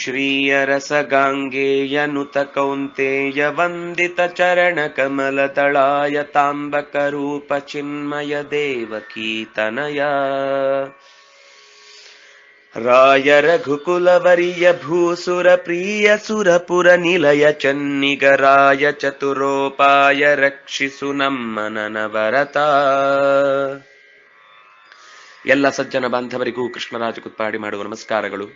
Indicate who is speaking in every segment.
Speaker 1: श्रीयरसगाङ्गेयनुत कौन्तेय वन्दितचरणकमलतलाय ताम्बकरूपचिन्मय देवकीर्तनय राय रघुकुलवर्यभूसुरप्रियसुरपुरनिलय चन्निगराय चतुरोपाय रक्षिसु मननवरता ಎಲ್ಲ ಸಜ್ಜನ ಬಾಂಧವರಿಗೂ ಕೃಷ್ಣರಾಜ ಕುತ್ಪಾಡಿ ಮಾಡುವ ನಮಸ್ಕಾರಗಳು.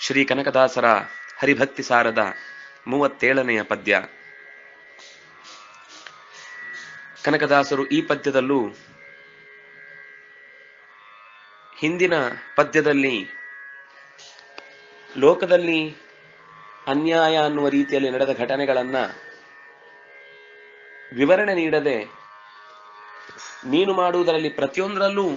Speaker 1: ಶ್ರೀ ಕನಕದಾಸರ ಹರಿಭಕ್ತಿ ಸಾರದ ಮೂವತ್ತೇಳನೆಯ ಪದ್ಯ. ಕನಕದಾಸರು ಈ ಪದ್ಯದಲ್ಲೂ ಹಿಂದಿನ ಪದ್ಯದಲ್ಲಿ ಲೋಕದಲ್ಲಿ ಅನ್ಯಾಯ ಅನ್ನುವ ರೀತಿಯಲ್ಲಿ ನಡೆದ ಘಟನೆಗಳನ್ನ ವಿವರಣೆ ನೀಡದೆ ನೀನು ಮಾಡುವುದರಲ್ಲಿ ಪ್ರತಿಯೊಂದರಲ್ಲೂ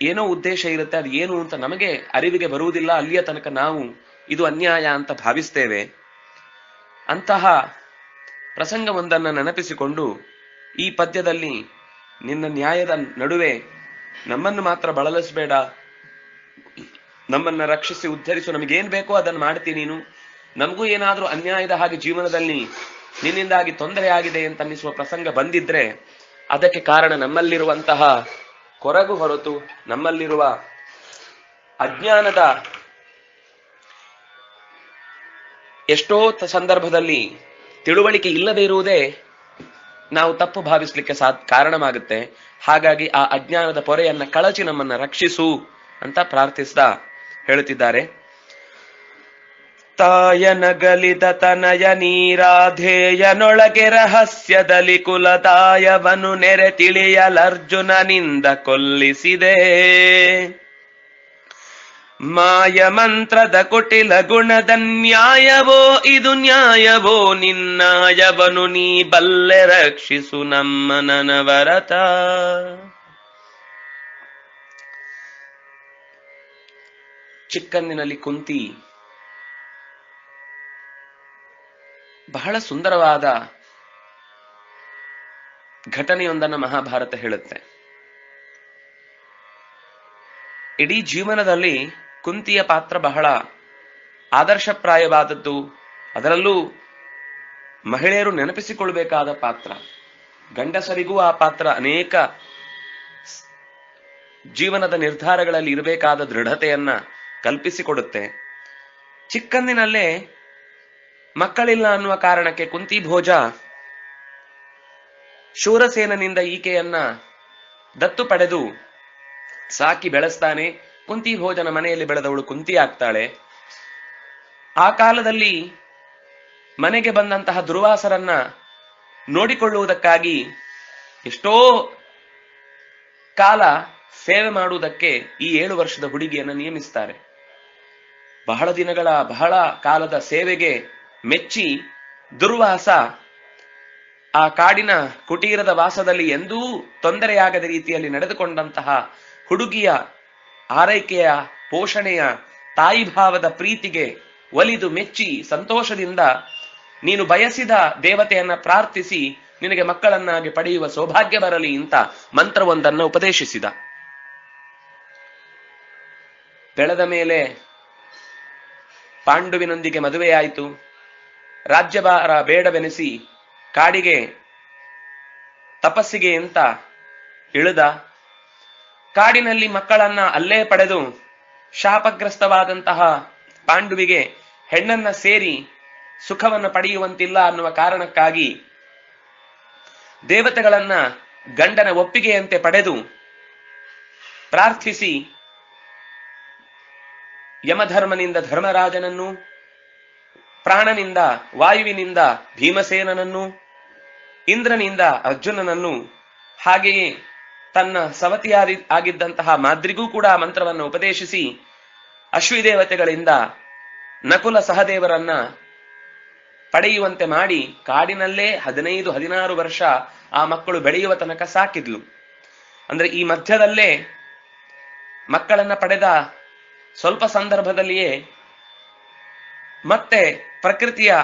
Speaker 1: ಏನೋ ಉದ್ದೇಶ ಇರುತ್ತೆ, ಅದು ಏನು ಅಂತ ನಮಗೆ ಅರಿವಿಗೆ ಬರುವುದಿಲ್ಲ. ಅಲ್ಲಿಯ ತನಕ ನಾವು ಇದು ಅನ್ಯಾಯ ಅಂತ ಭಾವಿಸ್ತೇವೆ. ಅಂತಹ ಪ್ರಸಂಗವೊಂದನ್ನ ನೆನಪಿಸಿಕೊಂಡು ಈ ಪದ್ಯದಲ್ಲಿ ನಿನ್ನ ನ್ಯಾಯದ ನಡುವೆ ನಮ್ಮನ್ನು ಮಾತ್ರ ಬಳಲಿಸಬೇಡ, ನಮ್ಮನ್ನ ರಕ್ಷಿಸಿ ಉದ್ಧರಿಸು. ನಮಗೇನ್ ಬೇಕೋ ಅದನ್ನು ಮಾಡ್ತೀನಿ ನೀನು. ನಮಗೂ ಏನಾದರೂ ಅನ್ಯಾಯದ ಹಾಗೆ ಜೀವನದಲ್ಲಿ ನಿನ್ನಿಂದಾಗಿ ತೊಂದರೆ ಆಗಿದೆ ಅಂತ ಅನ್ನಿಸುವ ಪ್ರಸಂಗ ಬಂದಿದ್ರೆ ಅದಕ್ಕೆ ಕಾರಣ ನಮ್ಮಲ್ಲಿರುವಂತಹ ಕೊರಗು ಹೊರತು ನಮ್ಮಲ್ಲಿರುವ ಅಜ್ಞಾನದ ಎಷ್ಟೋ ಸಂದರ್ಭದಲ್ಲಿ ತಿಳುವಳಿಕೆ ಇಲ್ಲದೆ ಇರುವುದೇ ನಾವು ತಪ್ಪು ಭಾವಿಸ್ಲಿಕ್ಕೆ ಸಾ ಕಾರಣವಾಗುತ್ತೆ. ಹಾಗಾಗಿ ಆ ಅಜ್ಞಾನದ ಪೊರೆಯನ್ನ ಕಳಚಿ ನಮ್ಮನ್ನ ರಕ್ಷಿಸು ಅಂತ ಪ್ರಾರ್ಥಿಸ್ತಾ ಹೇಳುತ್ತಿದ್ದಾರೆ. ತಾಯನಗಲಿದ ತನಯ ನೀರಾಧೇಯನೊಳಗೆ ರಹಸ್ಯದಲ್ಲಿ ಕುಲತಾಯವನು ನೆರೆ ತಿಳಿಯಲರ್ಜುನನಿಂದ ಕೊಲ್ಲಿಸಿದೆ. ಮಾಯ ಮಂತ್ರದ ಕುಟಿಲ ಗುಣದ ನ್ಯಾಯವೋ, ಇದು ನ್ಯಾಯವೋ, ನಿನ್ನಾಯವನು ನೀ ಬಲ್ಲೆ ರಕ್ಷಿಸು ನಮ್ಮ ನನವರತ. ಚಿಕ್ಕಂದಿನಲ್ಲಿ ಕುಂತಿ ಬಹಳ ಸುಂದರವಾದ ಘಟನೆಯೊಂದನ್ನು ಮಹಾಭಾರತ ಹೇಳುತ್ತೆ. ಇಡೀ ಜೀವನದಲ್ಲಿ ಕುಂತಿಯ ಪಾತ್ರ ಬಹಳ ಆದರ್ಶಪ್ರಾಯವಾದದ್ದು. ಅದರಲ್ಲೂ ಮಹಿಳೆಯರು ನೆನಪಿಸಿಕೊಳ್ಬೇಕಾದ ಪಾತ್ರ. ಗಂಡಸರಿಗೂ ಆ ಪಾತ್ರ ಅನೇಕ ಜೀವನದ ನಿರ್ಧಾರಗಳಲ್ಲಿ ಇರಬೇಕಾದ ದೃಢತೆಯನ್ನ ಕಲ್ಪಿಸಿಕೊಡುತ್ತೆ. ಚಿಕ್ಕಂದಿನಲ್ಲೇ ಮಕ್ಕಳಿಲ್ಲ ಅನ್ನುವ ಕಾರಣಕ್ಕೆ ಕುಂತಿ ಭೋಜ ಶೂರಸೇನನಿಂದ ಈಕೆಯನ್ನ ದತ್ತು ಪಡೆದು ಸಾಕಿ ಬೆಳೆಸ್ತಾನೆ. ಕುಂತಿ ಭೋಜನ ಮನೆಯಲ್ಲಿ ಬೆಳೆದವಳು ಕುಂತಿ ಆಗ್ತಾಳೆ. ಆ ಕಾಲದಲ್ಲಿ ಮನೆಗೆ ಬಂದಂತಹ ದುರ್ವಾಸರನ್ನ ನೋಡಿಕೊಳ್ಳುವುದಕ್ಕಾಗಿ ಎಷ್ಟೋ ಕಾಲ ಸೇವೆ ಮಾಡುವುದಕ್ಕೆ ಈ ಏಳು ವರ್ಷದ ಹುಡುಗಿಯನ್ನು ನಿಯಮಿಸ್ತಾರೆ. ಬಹಳ ದಿನಗಳ ಬಹಳ ಕಾಲದ ಸೇವೆಗೆ ಮೆಚ್ಚಿ ದುರ್ವಾಸ ಆ ಕಾಡಿನ ಕುಟೀರದ ವಾಸದಲ್ಲಿ ಎಂದೂ ತೊಂದರೆಯಾಗದ ರೀತಿಯಲ್ಲಿ ನಡೆದುಕೊಂಡಂತಹ ಹುಡುಗಿಯ ಆರೈಕೆಯ ಪೋಷಣೆಯ ತಾಯಿ ಭಾವದ ಪ್ರೀತಿಗೆ ಒಲಿದು ಮೆಚ್ಚಿ ಸಂತೋಷದಿಂದ, ನೀನು ಬಯಸಿದ ದೇವತೆಯನ್ನ ಪ್ರಾರ್ಥಿಸಿ, ನಿನಗೆ ಮಕ್ಕಳನ್ನಾಗಿ ಪಡೆಯುವ ಸೌಭಾಗ್ಯ ಬರಲಿ ಅಂತ ಮಂತ್ರವೊಂದನ್ನು ಉಪದೇಶಿಸಿದ. ಬೆಳೆದ ಮೇಲೆ ಪಾಂಡುವಿನೊಂದಿಗೆ ಮದುವೆಯಾಯಿತು. ರಾಜ್ಯಭಾರ ಬೇಡವೆನಿಸಿ ಕಾಡಿಗೆ ತಪಸ್ಸಿಗೆ ಅಂತ ಇಳಿದ. ಕಾಡಿನಲ್ಲಿ ಮಕ್ಕಳನ್ನ ಅಲ್ಲೇ ಪಡೆದು ಶಾಪಗ್ರಸ್ತವಾದಂತಹ ಪಾಂಡುವಿಗೆ ಹೆಣ್ಣನ್ನ ಸೇರಿ ಸುಖವನ್ನ ಪಡೆಯುವಂತಿಲ್ಲ ಅನ್ನುವ ಕಾರಣಕ್ಕಾಗಿ ದೇವತೆಗಳನ್ನ ಗಂಡನ ಒಪ್ಪಿಗೆಯಂತೆ ಪಡೆದು ಪ್ರಾರ್ಥಿಸಿ ಯಮಧರ್ಮನಿಂದ ಧರ್ಮರಾಜನನ್ನು ಪ್ರಾಣನಿಂದ, ವಾಯುವಿನಿಂದ ಭೀಮಸೇನನನ್ನು, ಇಂದ್ರನಿಂದ ಅರ್ಜುನನನ್ನು, ಹಾಗೆಯೇ ತನ್ನ ಸವತಿಯಾದಿ ಆಗಿದ್ದಂತಹ ಮಾದ್ರಿಗೂ ಕೂಡ ಮಂತ್ರವನ್ನು ಉಪದೇಶಿಸಿ ಅಶ್ವಿದೇವತೆಗಳಿಂದ ನಕುಲ ಸಹದೇವರನ್ನ ಪಡೆಯುವಂತೆ ಮಾಡಿ ಕಾಡಿನಲ್ಲೇ ಹದಿನೈದು, ಹದಿನಾರು ವರ್ಷ ಆ ಮಕ್ಕಳು ಬೆಳೆಯುವ ತನಕ ಸಾಕಿದ್ಲು. ಅಂದ್ರೆ ಈ ಮಧ್ಯದಲ್ಲೇ ಮಕ್ಕಳನ್ನ ಪಡೆದ ಸ್ವಲ್ಪ ಸಂದರ್ಭದಲ್ಲಿಯೇ ಮತ್ತೆ ಪ್ರಕೃತಿಯ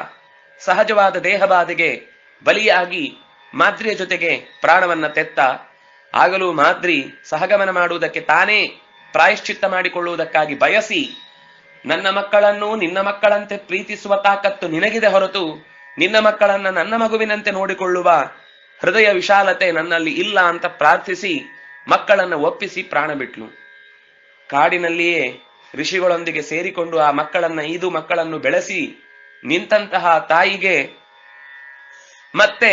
Speaker 1: ಸಹಜವಾದ ದೇಹಬಾಧೆಗೆ ಬಲಿಯಾಗಿ ಮಾದ್ರಿಯ ಜೊತೆಗೆ ಪ್ರಾಣವನ್ನ ತೆತ್ತ ಆಗಲೂ ಮಾದ್ರಿ ಸಹಗಮನ ಮಾಡುವುದಕ್ಕೆ ತಾನೇ ಪ್ರಾಯಶ್ಚಿತ್ತ ಮಾಡಿಕೊಳ್ಳುವುದಕ್ಕಾಗಿ ಬಯಸಿ ನನ್ನ ಮಕ್ಕಳನ್ನು ನಿನ್ನ ಮಕ್ಕಳಂತೆ ಪ್ರೀತಿಸುವ ತಾಕತ್ತು ನಿನಗಿದೆ ಹೊರತು ನಿನ್ನ ಮಕ್ಕಳನ್ನ ನನ್ನ ಮಗುವಿನಂತೆ ನೋಡಿಕೊಳ್ಳುವ ಹೃದಯ ವಿಶಾಲತೆ ನನ್ನಲ್ಲಿ ಇಲ್ಲ ಅಂತ ಪ್ರಾರ್ಥಿಸಿ ಮಕ್ಕಳನ್ನ ಒಪ್ಪಿಸಿ ಪ್ರಾಣ ಬಿಟ್ಲು. ಕಾಡಿನಲ್ಲಿಯೇ ಋಷಿಗಳೊಂದಿಗೆ ಸೇರಿಕೊಂಡು ಆ ಮಕ್ಕಳನ್ನ ಐದು ಮಕ್ಕಳನ್ನು ಬೆಳೆಸಿ ನಿಂತಹ ತಾಯಿಗೆ ಮತ್ತೆ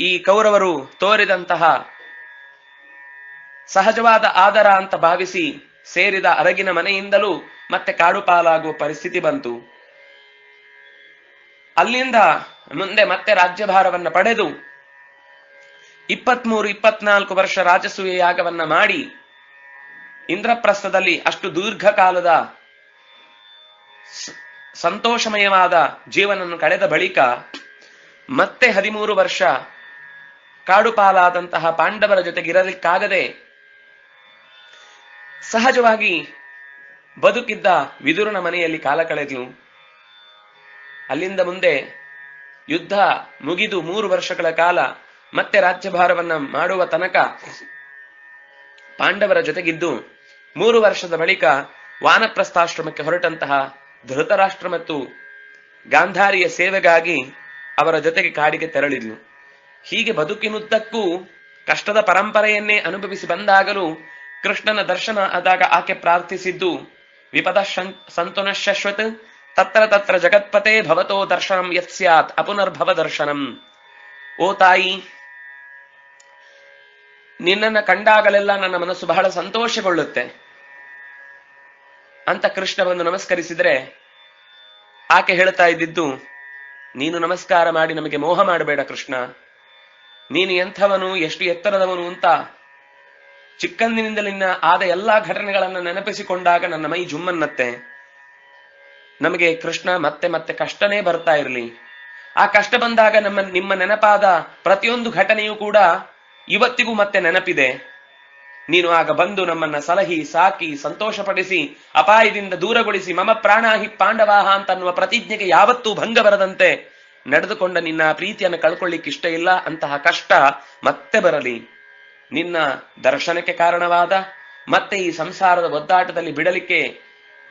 Speaker 1: ಈ ಕೌರವರು ತೋರಿದಂತಹ ಸಹಜವಾದ ಆದರ ಅಂತ ಭಾವಿಸಿ ಸೇರಿದ ಅರಗಿನ ಮನೆಯಿಂದಲೂ ಮತ್ತೆ ಕಾಡು ಪಾಲಾಗುವ ಪರಿಸ್ಥಿತಿ ಬಂತು. ಅಲ್ಲಿಂದ ಮುಂದೆ ಮತ್ತೆ ರಾಜ್ಯಭಾರವನ್ನ ಪಡೆದು ಇಪ್ಪತ್ಮೂರು, ಇಪ್ಪತ್ನಾಲ್ಕು ವರ್ಷ ರಾಜಸೂಯ ಯಾಗವನ್ನ ಮಾಡಿ ಇಂದ್ರಪ್ರಸ್ಥದಲ್ಲಿ ಅಷ್ಟು ದೀರ್ಘಕಾಲದ ಸಂತೋಷಮಯವಾದ ಜೀವನವನ್ನು ಕಳೆದ ಬಳಿಕ ಮತ್ತೆ ಹದಿಮೂರು ವರ್ಷ ಕಾಡುಪಾಲಾದಂತಹ ಪಾಂಡವರ ಜೊತೆಗೆ ಇರಲಿಕ್ಕಾಗದೆ ಸಹಜವಾಗಿ ಬದುಕಿದ್ದ ವಿದುರನ ಮನೆಯಲ್ಲಿ ಕಾಲ ಕಳೆದು ಅಲ್ಲಿಂದ ಮುಂದೆ ಯುದ್ಧ ಮುಗಿದು ಮೂರು ವರ್ಷಗಳ ಕಾಲ ಮತ್ತೆ ರಾಜ್ಯಭಾರವನ್ನ ಮಾಡುವ ತನಕ ಪಾಂಡವರ ಜೊತೆಗಿದ್ದು ಮೂರು ವರ್ಷದ ಬಳಿಕ ವಾನಪ್ರಸ್ಥಾಶ್ರಮಕ್ಕೆ ಹೊರಟಂತಹ ಧೃತರಾಷ್ಟ್ರ ಮತ್ತು ಗಾಂಧಾರಿಯ ಸೇವೆಗಾಗಿ ಅವರ ಜೊತೆಗೆ ಕಾಡಿಗೆ ತೆರಳಿದ್ಲು. ಹೀಗೆ ಬದುಕಿನುದ್ದಕ್ಕೂ ಕಷ್ಟದ ಪರಂಪರೆಯನ್ನೇ ಅನುಭವಿಸಿ ಬಂದಾಗಲೂ ಕೃಷ್ಣನ ದರ್ಶನ ಆದಾಗ ಆಕೆ ಪ್ರಾರ್ಥಿಸಿದ್ದು, ವಿಪದ ಸಂತುನ ಶಶ್ವತ್ ತತ್ರ ತತ್ರ ಜಗತ್ಪತೆ ಭವತೋ ದರ್ಶನಂ ಯತ್ ಸ್ಯಾತ್, ಅಪುನರ್ಭವ ದರ್ಶನಂ. ಓ ತಾಯಿ, ನಿನ್ನನ್ನ ಕಂಡಾಗಲೆಲ್ಲ ನನ್ನ ಮನಸ್ಸು ಬಹಳ ಸಂತೋಷಗೊಳ್ಳುತ್ತೆ. ಅಂತ ಕೃಷ್ಣ ಬಂದು ನಮಸ್ಕರಿಸಿದ್ರೆ ಆಕೆ ಹೇಳ್ತಾ ಇದ್ದಿದ್ದು, ನೀನು ನಮಸ್ಕಾರ ಮಾಡಿ ನಮಗೆ ಮೋಹ ಮಾಡಬೇಡ ಕೃಷ್ಣ. ನೀನು ಎಂಥವನು, ಎಷ್ಟು ಎತ್ತರದವನು ಅಂತ ಚಿಕ್ಕಂದಿನಿಂದಲಿನ ಆದ ಎಲ್ಲಾ ಘಟನೆಗಳನ್ನು ನೆನಪಿಸಿಕೊಂಡಾಗ ನನ್ನ ಮೈ ಜುಮ್ಮನ್ನತ್ತೆ. ನಮಗೆ ಕೃಷ್ಣ ಮತ್ತೆ ಮತ್ತೆ ಕಷ್ಟನೇ ಬರ್ತಾ ಇರಲಿ. ಆ ಕಷ್ಟ ಬಂದಾಗ ನಮ್ಮ, ನಿಮ್ಮ ನೆನಪಾದ ಪ್ರತಿಯೊಂದು ಘಟನೆಯೂ ಕೂಡ ಇವತ್ತಿಗೂ ಮತ್ತೆ ನೆನಪಿದೆ. ನೀನು ಆಗ ಬಂದು ನಮ್ಮನ್ನ ಸಲಹಿ, ಸಾಕಿ, ಸಂತೋಷಪಡಿಸಿ, ಅಪಾಯದಿಂದ ದೂರಗೊಳಿಸಿ, ಮಮ ಪ್ರಾಣಾಹಿ ಪಾಂಡವಾಹ ಅಂತ ಅನ್ನುವ ಪ್ರತಿಜ್ಞೆಗೆ ಯಾವತ್ತೂ ಭಂಗ ಬರದಂತೆ ನಡೆದುಕೊಂಡ ನಿನ್ನ ಪ್ರೀತಿಯನ್ನು ಕಳ್ಕೊಳ್ಳಿಕ್ಕೆ ಇಷ್ಟ ಇಲ್ಲ, ಅಂತಹ ಕಷ್ಟ ಮತ್ತೆ ಬರಲಿ. ನಿನ್ನ ದರ್ಶನಕ್ಕೆ ಕಾರಣವಾದ, ಮತ್ತೆ ಈ ಸಂಸಾರದ ಒದ್ದಾಟದಲ್ಲಿ ಬಿಡಲಿಕ್ಕೆ,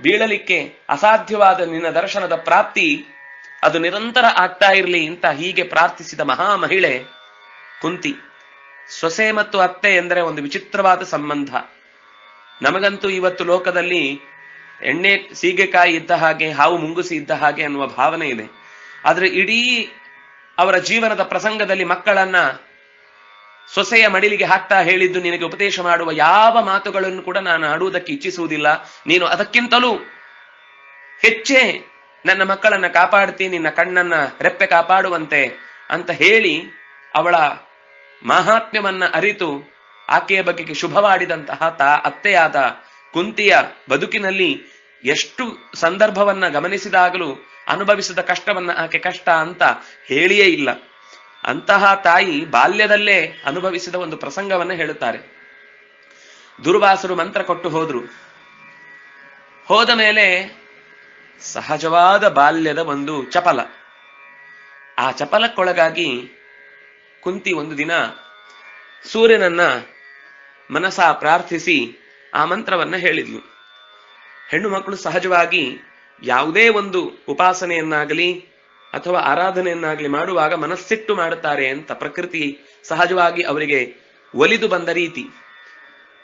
Speaker 1: ಬೀಳಲಿಕ್ಕೆ ಅಸಾಧ್ಯವಾದ ನಿನ್ನ ದರ್ಶನದ ಪ್ರಾಪ್ತಿ ಅದು ನಿರಂತರ ಆಗ್ತಾ ಇರಲಿ ಅಂತ ಹೀಗೆ ಪ್ರಾರ್ಥಿಸಿದ ಮಹಾ ಮಹಿಳೆ ಕುಂತಿ. ಸೊಸೆ ಮತ್ತು ಅತ್ತೆ ಎಂದರೆ ಒಂದು ವಿಚಿತ್ರವಾದ ಸಂಬಂಧ. ನಮಗಂತೂ ಇವತ್ತು ಲೋಕದಲ್ಲಿ ಎಣ್ಣೆ ಸೀಗೆಕಾಯಿ ಇದ್ದ ಹಾಗೆ, ಹಾವು ಮುಂಗುಸಿ ಇದ್ದ ಹಾಗೆ ಅನ್ನುವ ಭಾವನೆ ಇದೆ. ಆದರೆ ಇಡೀ ಅವರ ಜೀವನದ ಪ್ರಸಂಗದಲ್ಲಿ ಮಕ್ಕಳನ್ನ ಸೊಸೆಯ ಮಡಿಲಿಗೆ ಹಾಕ್ತಾ ಹೇಳಿದ್ದು, ನಿನಗೆ ಉಪದೇಶ ಮಾಡುವ ಯಾವ ಮಾತುಗಳನ್ನು ಕೂಡ ನಾನು ಆಡುವುದಕ್ಕೆ ಇಚ್ಛಿಸುವುದಿಲ್ಲ. ನೀನು ಅದಕ್ಕಿಂತಲೂ ಹೆಚ್ಚೇ ನನ್ನ ಮಕ್ಕಳನ್ನ ಕಾಪಾಡ್ತಿ ನಿನ್ನ ಕಣ್ಣನ್ನ ರೆಪ್ಪೆ ಕಾಪಾಡುವಂತೆ ಅಂತ ಹೇಳಿ ಅವಳ ಮಾಹಾತ್ಮ್ಯವನ್ನ ಅರಿತು ಆಕೆಯ ಬಗೆಗೆ ಶುಭವಾಡಿದಂತಹ ತಾ ಅತ್ತೆಯಾದ ಕುಂತಿಯ ಬದುಕಿನಲ್ಲಿ ಎಷ್ಟು ಸಂದರ್ಭವನ್ನ ಗಮನಿಸಿದಾಗಲೂ ಅನುಭವಿಸಿದ ಕಷ್ಟವನ್ನ ಆಕೆ ಕಷ್ಟ ಅಂತ ಹೇಳಿಯೇ ಇಲ್ಲ. ಅಂತಹ ತಾಯಿ ಬಾಲ್ಯದಲ್ಲೇ ಅನುಭವಿಸಿದ ಒಂದು ಪ್ರಸಂಗವನ್ನ ಹೇಳುತ್ತಾರೆ. ದುರ್ವಾಸರು ಮಂತ್ರ ಕೊಟ್ಟು ಹೋದ್ರು. ಹೋದ ಮೇಲೆ ಸಹಜವಾದ ಬಾಲ್ಯದ ಒಂದು ಚಪಲ. ಆ ಚಪಲಕ್ಕೊಳಗಾಗಿ ಕುಂತಿ ಒಂದು ದಿನ ಸೂರ್ಯನನ್ನ ಮನಸ ಪ್ರಾರ್ಥಿಸಿ ಆ ಮಂತ್ರವನ್ನ ಹೇಳಿದ್ಲು. ಹೆಣ್ಣು ಮಕ್ಕಳು ಸಹಜವಾಗಿ ಯಾವುದೇ ಒಂದು ಉಪಾಸನೆಯನ್ನಾಗಲಿ ಅಥವಾ ಆರಾಧನೆಯನ್ನಾಗಲಿ ಮಾಡುವಾಗ ಮನಸ್ಸಿಟ್ಟು ಮಾಡುತ್ತಾರೆ ಅಂತ ಪ್ರಕೃತಿ ಸಹಜವಾಗಿ ಅವರಿಗೆ ಒಲಿದು ಬಂದ ರೀತಿ.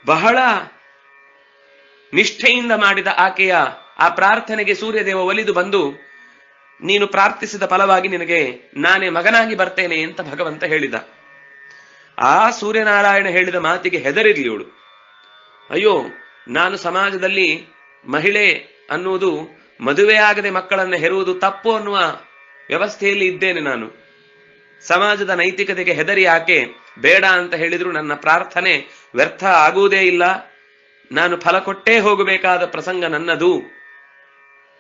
Speaker 1: ಬಹಳ ನಿಷ್ಠೆಯಿಂದ ಮಾಡಿದ ಆಕೆಯ ಆ ಪ್ರಾರ್ಥನೆಗೆ ಸೂರ್ಯದೇವ ಒಲಿದು ಬಂದು ನೀನು ಪ್ರಾರ್ಥಿಸಿದ ಫಲವಾಗಿ ನಿನಗೆ ನಾನೇ ಮಗನಾಗಿ ಬರ್ತೇನೆ ಅಂತ ಭಗವಂತ ಹೇಳಿದ. ಆ ಸೂರ್ಯನಾರಾಯಣ ಹೇಳಿದ ಮಾತಿಗೆ ಹೆದರಿರ್ಲಿ ಇವಳು. ಅಯ್ಯೋ, ನಾನು ಸಮಾಜದಲ್ಲಿ ಮಹಿಳೆ ಅನ್ನುವುದು ಮದುವೆಯಾಗದೆ ಮಕ್ಕಳನ್ನ ಹೆರುವುದು ತಪ್ಪು ಅನ್ನುವ ವ್ಯವಸ್ಥೆಯಲ್ಲಿ ಇದ್ದೇನೆ ನಾನು. ಸಮಾಜದ ನೈತಿಕತೆಗೆ ಹೆದರಿ ಯಾಕೆ ಬೇಡ ಅಂತ ಹೇಳಿದ್ರು ನನ್ನ ಪ್ರಾರ್ಥನೆ ವ್ಯರ್ಥ ಆಗುವುದೇ ಇಲ್ಲ. ನಾನು ಫಲ ಕೊಟ್ಟೇ ಹೋಗಬೇಕಾದ ಪ್ರಸಂಗ ನನ್ನದು.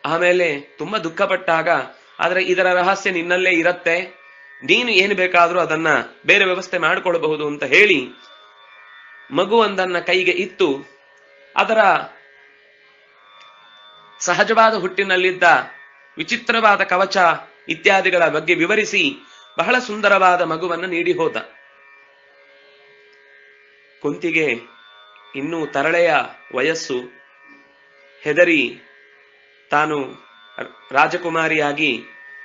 Speaker 1: ಆಮೇಲೆ ತುಂಬಾ ದುಃಖಪಟ್ಟಾಗ, ಆದ್ರೆ ಇದರ ರಹಸ್ಯ ನಿನ್ನಲ್ಲೇ ಇರತ್ತೆ. ನೀನು ಏನು ಬೇಕಾದ್ರೂ ಅದನ್ನ ಬೇರೆ ವ್ಯವಸ್ಥೆ ಮಾಡಿಕೊಳ್ಳಬಹುದು ಅಂತ ಹೇಳಿ ಮಗುವೊಂದನ್ನ ಕೈಗೆ ಇತ್ತು. ಅದರ ಸಹಜವಾದ ಹುಟ್ಟಿನಲ್ಲಿದ್ದ ವಿಚಿತ್ರವಾದ ಕವಚ ಇತ್ಯಾದಿಗಳ ಬಗ್ಗೆ ವಿವರಿಸಿ ಬಹಳ ಸುಂದರವಾದ ಮಗುವನ್ನು ನೀಡಿ ಹೋದ. ಕುಂತಿಗೆ ಇನ್ನೂ ತರಳೆಯ ವಯಸ್ಸು ಹೆದರಿ ತಾನು ರಾಜಕುಮಾರಿಯಾಗಿ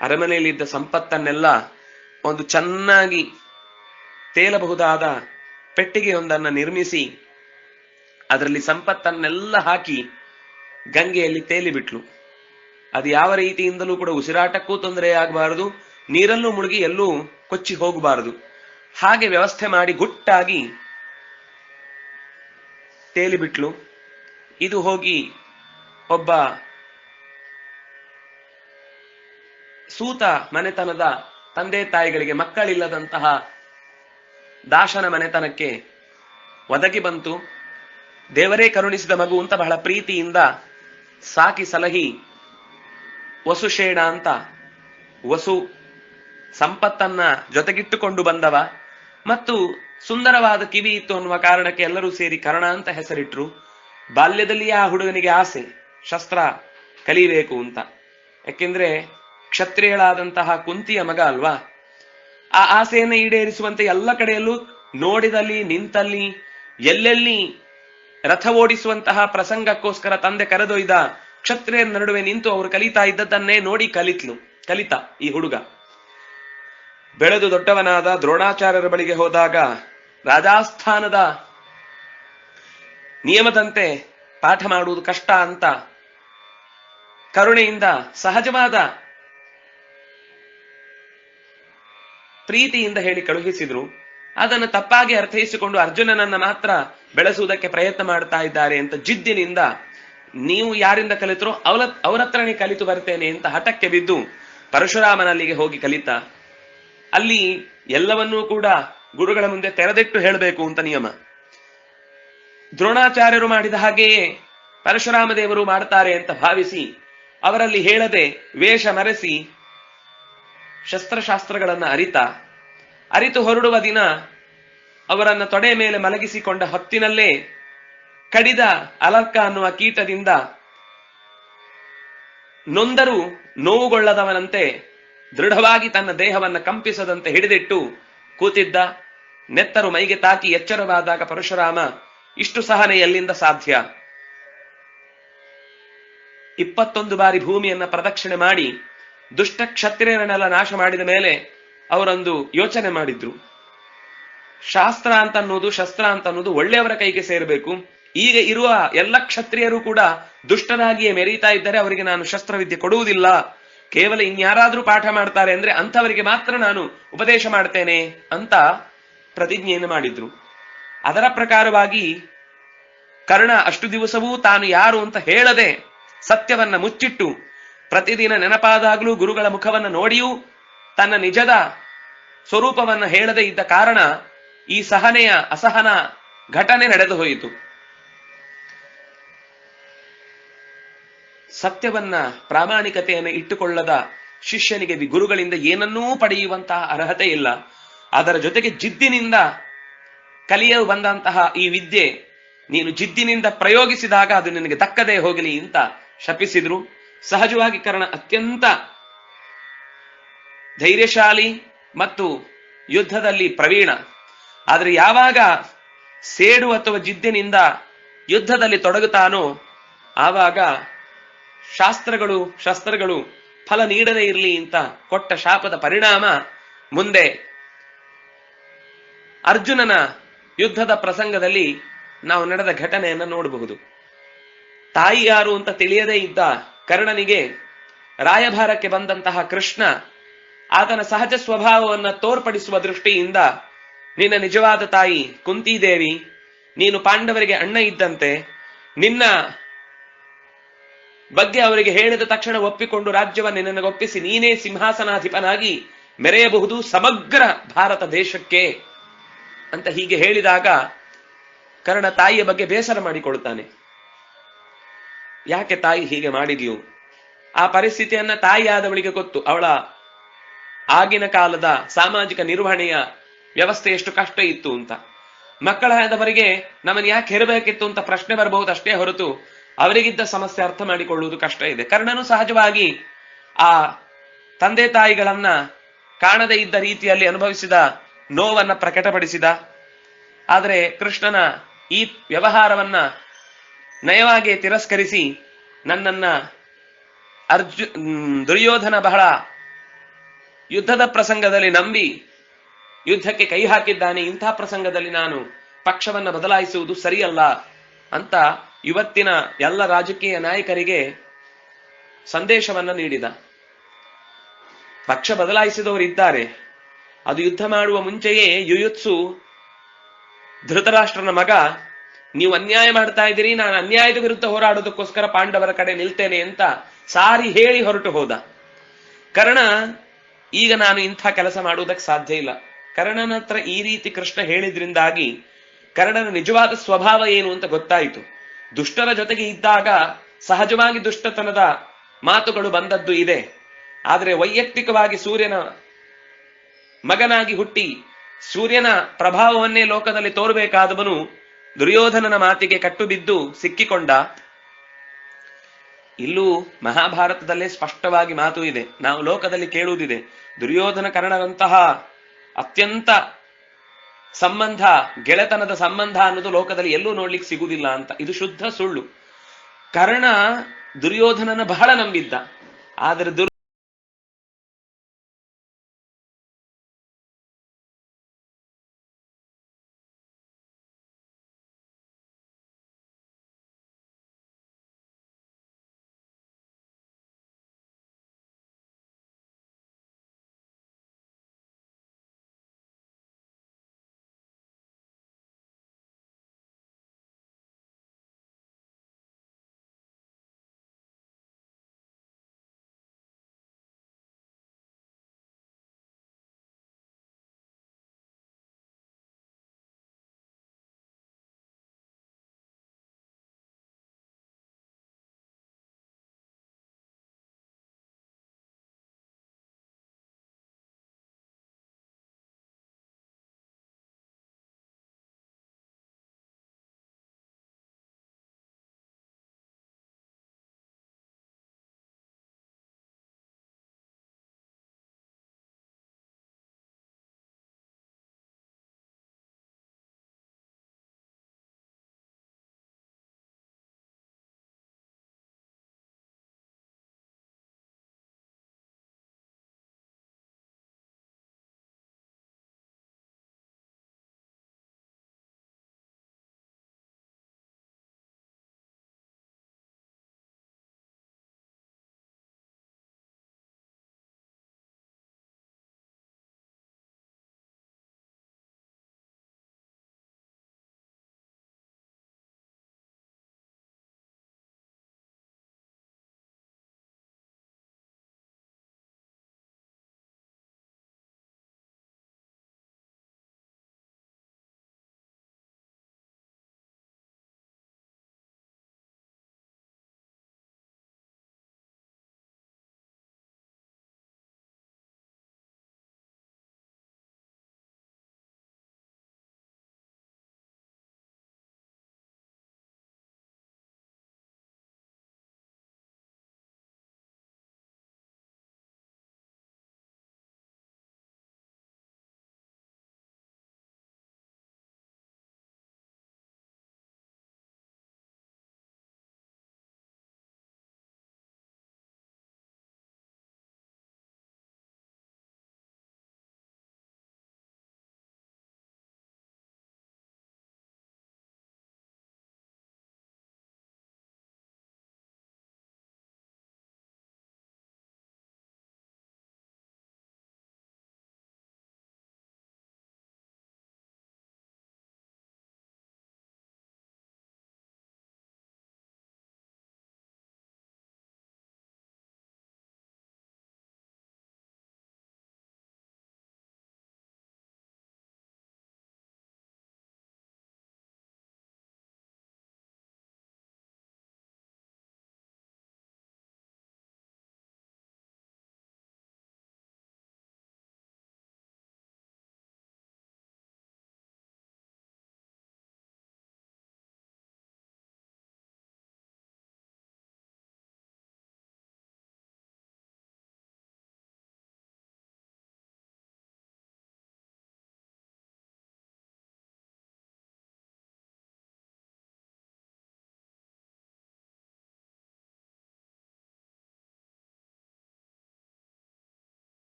Speaker 1: ಅರಮನೆಯಲ್ಲಿದ್ದ ಸಂಪತ್ತನ್ನೆಲ್ಲ ಒಂದು ಚೆನ್ನಾಗಿ ತೇಲಬಹುದಾದ ಪೆಟ್ಟಿಗೆಯೊಂದನ್ನು ನಿರ್ಮಿಸಿ ಅದರಲ್ಲಿ ಸಂಪತ್ತನ್ನೆಲ್ಲ ಹಾಕಿ ಗಂಗೆಯಲ್ಲಿ ತೇಲಿಬಿಟ್ಲು. ಅದು ಯಾವ ರೀತಿಯಿಂದಲೂ ಕೂಡ ಉಸಿರಾಟಕ್ಕೂ ತೊಂದರೆ ಆಗಬಾರದು ನೀರಲ್ಲೂ ಮುಳುಗಿ ಎಲ್ಲೂ ಕೊಚ್ಚಿ ಹೋಗಬಾರದು. ಹಾಗೆ ವ್ಯವಸ್ಥೆ ಮಾಡಿ ಗುಟ್ಟಾಗಿ ತೇಲಿಬಿಟ್ಲು. ಇದು ಹೋಗಿ ಒಬ್ಬ ಸೂತ ಮನೆತನದ ತಂದೆ ತಾಯಿಗಳಿಗೆ ಮಕ್ಕಳಿಲ್ಲದಂತಹ ದಾಶನ ಮನೆತನಕ್ಕೆ ಒದಗಿ ಬಂತು. ದೇವರೇ ಕರುಣಿಸಿದ ಮಗು ಅಂತ ಬಹಳ ಪ್ರೀತಿಯಿಂದ ಸಾಕಿ ಸಲಹಿ ವಸುಶೇಣ ಅಂತ ವಸು ಸಂಪತ್ತನ್ನ ಜೊತೆಗಿಟ್ಟುಕೊಂಡು ಬಂದವ. ಮತ್ತು ಸುಂದರವಾದ ಕಿವಿ ಇತ್ತು ಅನ್ನುವ ಕಾರಣಕ್ಕೆ ಎಲ್ಲರೂ ಸೇರಿ ಕರ್ಣ ಅಂತ ಹೆಸರಿಟ್ರು. ಬಾಲ್ಯದಲ್ಲಿ ಆ ಹುಡುಗನಿಗೆ ಆಸೆ, ಶಸ್ತ್ರ ಕಲಿಬೇಕು ಅಂತ. ಯಾಕೆಂದ್ರೆ ಕ್ಷತ್ರಿಯಳಾದಂತಹ ಕುಂತಿಯ ಮಗ ಅಲ್ವಾ? ಆ ಆಸೆಯನ್ನು ಈಡೇರಿಸುವಂತೆ ಎಲ್ಲ ಕಡೆಯಲ್ಲೂ ನೋಡಿದಲ್ಲಿ, ನಿಂತಲ್ಲಿ, ಎಲ್ಲೆಲ್ಲಿ ರಥ ಓಡಿಸುವಂತಹ ಪ್ರಸಂಗಕ್ಕೋಸ್ಕರ ತಂದೆ ಕರೆದೊಯ್ದ ಕ್ಷತ್ರಿಯರ ನಡುವೆ ನಿಂತು ಅವರು ಕಲಿತಾ ಇದ್ದದ್ದನ್ನೇ ನೋಡಿ ಕಲಿತ್ಲು, ಕಲಿತ ಈ ಹುಡುಗ. ಬೆಳೆದು ದೊಡ್ಡವನಾದ ದ್ರೋಣಾಚಾರ್ಯರ ಬಳಿಗೆ ಹೋದಾಗ ರಾಜಸ್ಥಾನದ ನಿಯಮದಂತೆ ಪಾಠ ಮಾಡುವುದು ಕಷ್ಟ ಅಂತ ಕರುಣೆಯಿಂದ ಸಹಜವಾದ ಪ್ರೀತಿಯಿಂದ ಹೇಳಿ ಕಳುಹಿಸಿದ್ರು. ಅದನ್ನು ತಪ್ಪಾಗಿ ಅರ್ಥೈಸಿಕೊಂಡು ಅರ್ಜುನನನ್ನ ಮಾತ್ರ ಬೆಳೆಸುವುದಕ್ಕೆ ಪ್ರಯತ್ನ ಮಾಡ್ತಾ ಇದ್ದಾರೆ ಅಂತ ಜಿದ್ದಿನಿಂದ, ನೀವು ಯಾರಿಂದ ಕಲಿತರೋ ಅವಲ ಅವರ ಕಲಿತು ಬರ್ತೇನೆ ಅಂತ ಹಠಕ್ಕೆ ಬಿದ್ದು ಪರಶುರಾಮನಲ್ಲಿಗೆ ಹೋಗಿ ಕಲಿತ. ಅಲ್ಲಿ ಎಲ್ಲವನ್ನೂ ಕೂಡ ಗುರುಗಳ ಮುಂದೆ ತೆರೆದಿಟ್ಟು ಹೇಳಬೇಕು ಅಂತ ನಿಯಮ. ದ್ರೋಣಾಚಾರ್ಯರು ಮಾಡಿದ ಹಾಗೆಯೇ ಪರಶುರಾಮ ದೇವರು ಮಾಡ್ತಾರೆ ಅಂತ ಭಾವಿಸಿ ಅವರಲ್ಲಿ ಹೇಳದೆ ವೇಷ ಮರೆಸಿ ಶಸ್ತ್ರಶಾಸ್ತ್ರಗಳನ್ನ ಅರಿತ, ಅರಿತು ಹೊರಡುವ ದಿನ ಅವರನ್ನ ತೊಡೆ ಮೇಲೆ ಮಲಗಿಸಿಕೊಂಡ ಹೊತ್ತಿನಲ್ಲೇ ಕಡಿದ ಅಲರ್ಕ ಅನ್ನುವ ಕೀಟದಿಂದ ನೊಂದರೂ ನೋವುಗೊಳ್ಳದವನಂತೆ ದೃಢವಾಗಿ ತನ್ನ ದೇಹವನ್ನ ಕಂಪಿಸದಂತೆ ಹಿಡಿದಿಟ್ಟು ಕೂತಿದ್ದ ನೆತ್ತರು ಮೈಗೆ ತಾಕಿ ಎಚ್ಚರವಾದಾಗ ಪರಶುರಾಮ, ಇಷ್ಟು ಸಹನೆ ಎಲ್ಲಿಂದ ಸಾಧ್ಯ? ಇಪ್ಪತ್ತೊಂದು ಬಾರಿ ಭೂಮಿಯನ್ನ ಪ್ರದಕ್ಷಿಣೆ ಮಾಡಿ ದುಷ್ಟ ಕ್ಷತ್ರಿಯರನ್ನೆಲ್ಲ ನಾಶ ಮಾಡಿದ ಮೇಲೆ ಅವರೊಂದು ಯೋಚನೆ ಮಾಡಿದ್ರು. ಶಾಸ್ತ್ರ ಅಂತ ಅನ್ನೋದು ಶಸ್ತ್ರ ಅಂತ ಅನ್ನೋದು ಒಳ್ಳೆಯವರ ಕೈಗೆ ಸೇರಬೇಕು. ಈಗ ಇರುವ ಎಲ್ಲ ಕ್ಷತ್ರಿಯರು ಕೂಡ ದುಷ್ಟರಾಗಿಯೇ ಮೆರೀತಾ ಇದ್ದರೆ ಅವರಿಗೆ ನಾನು ಶಸ್ತ್ರವಿದ್ಯೆ ಕೊಡುವುದಿಲ್ಲ. ಕೇವಲ ಇನ್ಯಾರಾದ್ರೂ ಪಾಠ ಮಾಡ್ತಾರೆ ಅಂದ್ರೆ ಅಂಥವರಿಗೆ ಮಾತ್ರ ನಾನು ಉಪದೇಶ ಮಾಡ್ತೇನೆ ಅಂತ ಪ್ರತಿಜ್ಞೆಯನ್ನು ಮಾಡಿದ್ರು. ಅದರ ಪ್ರಕಾರವಾಗಿ ಕರ್ಣ ಅಷ್ಟು ದಿವಸವೂ ತಾನು ಯಾರು ಅಂತ ಹೇಳದೆ ಸತ್ಯವನ್ನ ಮುಚ್ಚಿಟ್ಟು ಪ್ರತಿದಿನ ನೆನಪಾದಾಗಲೂ ಗುರುಗಳ ಮುಖವನ್ನು ನೋಡಿಯೂ ತನ್ನ ನಿಜದ ಸ್ವರೂಪವನ್ನ ಹೇಳದೆ ಇದ್ದ ಕಾರಣ ಈ ಸಹನೆಯ ಅಸಹನ ಘಟನೆ ನಡೆದು ಹೋಯಿತು. ಸತ್ಯವನ್ನ ಪ್ರಾಮಾಣಿಕತೆಯನ್ನು ಇಟ್ಟುಕೊಳ್ಳದ ಶಿಷ್ಯನಿಗೆ ಗುರುಗಳಿಂದ ಏನನ್ನೂ ಪಡೆಯುವಂತಹ ಅರ್ಹತೆ ಇಲ್ಲ. ಅದರ ಜೊತೆಗೆ ಜಿದ್ದಿನಿಂದ ಕಲಿಯಲು ಬಂದಂತಹ ಈ ವಿದ್ಯೆ ನೀನು ಜಿದ್ದಿನಿಂದ ಪ್ರಯೋಗಿಸಿದಾಗ ಅದು ನಿನಗೆ ದಕ್ಕದೇ ಹೋಗಲಿ ಅಂತ ಶಪಿಸಿದ್ರು. ಸಹಜವಾಗಿ ಕರ್ಣ ಅತ್ಯಂತ ಧೈರ್ಯಶಾಲಿ ಮತ್ತು ಯುದ್ಧದಲ್ಲಿ ಪ್ರವೀಣ. ಆದರೆ ಯಾವಾಗ ಸೇಡು ಅಥವಾ ಜಿದ್ದಿನಿಂದ ಯುದ್ಧದಲ್ಲಿ ತೊಡಗುತ್ತಾನೋ ಆವಾಗ ಶಾಸ್ತ್ರಗಳು, ಶಸ್ತ್ರಗಳು ಫಲ ನೀಡದೇ ಇರಲಿ ಅಂತ ಕೊಟ್ಟ ಶಾಪದ ಪರಿಣಾಮ ಮುಂದೆ ಅರ್ಜುನನ ಯುದ್ಧದ ಪ್ರಸಂಗದಲ್ಲಿ ನಾವು ನಡೆದ ಘಟನೆಯನ್ನು ನೋಡಬಹುದು. ತಾಯಿ ಯಾರು ಅಂತ ತಿಳಿಯದೇ ಇದ್ದ ಕರ್ಣನಿಗೆ ರಾಯಭಾರಕ್ಕೆ ಬಂದಂತಹ ಕೃಷ್ಣ ಆತನ ಸಹಜ ಸ್ವಭಾವವನ್ನು ತೋರ್ಪಡಿಸುವ ದೃಷ್ಟಿಯಿಂದ, ನಿನ್ನ ನಿಜವಾದ ತಾಯಿ ಕುಂತಿದೇವಿ, ನೀನು ಪಾಂಡವರಿಗೆ ಅಣ್ಣ ಇದ್ದಂತೆ, ನಿನ್ನ ಬಗ್ಗೆ ಅವರಿಗೆ ಹೇಳಿದ ತಕ್ಷಣ ಒಪ್ಪಿಕೊಂಡು ರಾಜ್ಯವನ್ನು ಒಪ್ಪಿಸಿ ನೀನೇ ಸಿಂಹಾಸನಾಧಿಪನಾಗಿ ಮೆರೆಯಬಹುದು ಸಮಗ್ರ ಭಾರತ ದೇಶಕ್ಕೆ ಅಂತ ಹೀಗೆ ಹೇಳಿದಾಗ ಕರ್ಣ ತಾಯಿಯ ಬಗ್ಗೆ ಬೇಸರ ಮಾಡಿಕೊಳ್ತಾನೆ. ಯಾಕೆ ತಾಯಿ ಹೀಗೆ ಮಾಡಿದ್ಲು ಆ ಪರಿಸ್ಥಿತಿಯನ್ನ ತಾಯಿ ಆದವಳಿಗೆ ಗೊತ್ತು. ಅವಳ ಆಗಿನ ಕಾಲದ ಸಾಮಾಜಿಕ ನಿರ್ವಹಣೆಯ ವ್ಯವಸ್ಥೆ ಎಷ್ಟು ಕಷ್ಟ ಇತ್ತು ಅಂತ. ಮಕ್ಕಳಾದವರಿಗೆ ನಮ್ಮನ್ನು ಯಾಕೆ ಹೆರಬೇಕಿತ್ತು ಅಂತ ಪ್ರಶ್ನೆ ಬರಬಹುದು ಅಷ್ಟೇ ಹೊರತು ಅವರಿಗಿದ್ದ ಸಮಸ್ಯೆ ಅರ್ಥ ಮಾಡಿಕೊಳ್ಳುವುದು ಕಷ್ಟ ಇದೆ. ಕರ್ಣನು ಸಹಜವಾಗಿ ಆ ತಂದೆ ತಾಯಿಗಳನ್ನ ಕಾಣದೇ ಇದ್ದ ರೀತಿಯಲ್ಲಿ ಅನುಭವಿಸಿದ ನೋವನ್ನ ಪ್ರಕಟಪಡಿಸಿದ. ಆದರೆ ಕೃಷ್ಣನ ಈ ವ್ಯವಹಾರವನ್ನ ನಯವಾಗಿ ತಿರಸ್ಕರಿಸಿ ನನ್ನನ್ನ ಅರ್ಜು ದುರ್ಯೋಧನ ಬಹಳ ಯುದ್ಧದ ಪ್ರಸಂಗದಲ್ಲಿ ನಂಬಿ ಯುದ್ಧಕ್ಕೆ ಕೈ ಹಾಕಿದ್ದಾನೆ. ಇಂಥ ಪ್ರಸಂಗದಲ್ಲಿ ನಾನು ಪಕ್ಷವನ್ನ ಬದಲಾಯಿಸುವುದು ಸರಿಯಲ್ಲ ಅಂತ ಇವತ್ತಿನ ಎಲ್ಲ ರಾಜಕೀಯ ನಾಯಕರಿಗೆ ಸಂದೇಶವನ್ನ ನೀಡಿದ. ಪಕ್ಷ ಬದಲಾಯಿಸಿದವರು ಇದ್ದಾರೆ. ಅದು ಯುದ್ಧ ಮಾಡುವ ಮುಂಚೆಯೇ ಯುಯುತ್ಸು ಧೃತರಾಷ್ಟ್ರನ ಮಗ ನೀವು ಅನ್ಯಾಯ ಮಾಡ್ತಾ ಇದ್ದೀರಿ, ನಾನು ಅನ್ಯಾಯದ ವಿರುದ್ಧ ಹೋರಾಡೋದಕ್ಕೋಸ್ಕರ ಪಾಂಡವರ ಕಡೆ ನಿಲ್ತೇನೆ ಅಂತ ಸಾರಿ ಹೇಳಿ ಹೊರಟು ಹೋದ. ಕರ್ಣ, ಈಗ ನಾನು ಇಂಥ ಕೆಲಸ ಮಾಡುವುದಕ್ಕೆ ಸಾಧ್ಯ ಇಲ್ಲ. ಕರ್ಣನ ಈ ರೀತಿ ಕೃಷ್ಣ ಹೇಳಿದ್ರಿಂದಾಗಿ ಕರ್ಣನ ನಿಜವಾದ ಸ್ವಭಾವ ಏನು ಅಂತ ಗೊತ್ತಾಯಿತು. ದುಷ್ಟರ ಜೊತೆಗೆ ಇದ್ದಾಗ ಸಹಜವಾಗಿ ದುಷ್ಟತನದ ಮಾತುಗಳು ಬಂದದ್ದು ಇದೆ. ಆದರೆ ವೈಯಕ್ತಿಕವಾಗಿ ಸೂರ್ಯನ ಮಗನಾಗಿ ಹುಟ್ಟಿ ಸೂರ್ಯನ ಪ್ರಭಾವವನ್ನೇ ಲೋಕದಲ್ಲಿ ತೋರಬೇಕಾದವನು ದುರ್ಯೋಧನನ ಮಾತಿಗೆ ಕಟ್ಟು ಬಿದ್ದು ಸಿಕ್ಕಿಕೊಂಡ. ಇಲ್ಲೂ ಮಹಾಭಾರತದಲ್ಲೇ ಸ್ಪಷ್ಟವಾಗಿ ಮಾತು ಇದೆ. ನಾವು ಲೋಕದಲ್ಲಿ ಕೇಳುವುದಿದೆ. ದುರ್ಯೋಧನ ಕರ್ಣರಂತಹ ಅತ್ಯಂತ ಸಂಬಂಧ, ಗೆಳೆತನದ ಸಂಬಂಧ ಅನ್ನೋದು ಲೋಕದಲ್ಲಿ ಎಲ್ಲೂ ನೋಡ್ಲಿಕ್ಕೆ ಸಿಗುವುದಿಲ್ಲ ಅಂತ. ಇದು ಶುದ್ಧ ಸುಳ್ಳು. ಕರ್ಣ ದುರ್ಯೋಧನನ ಬಹಳ ನಂಬಿದ್ದ. ಆದರೆ ದುರ್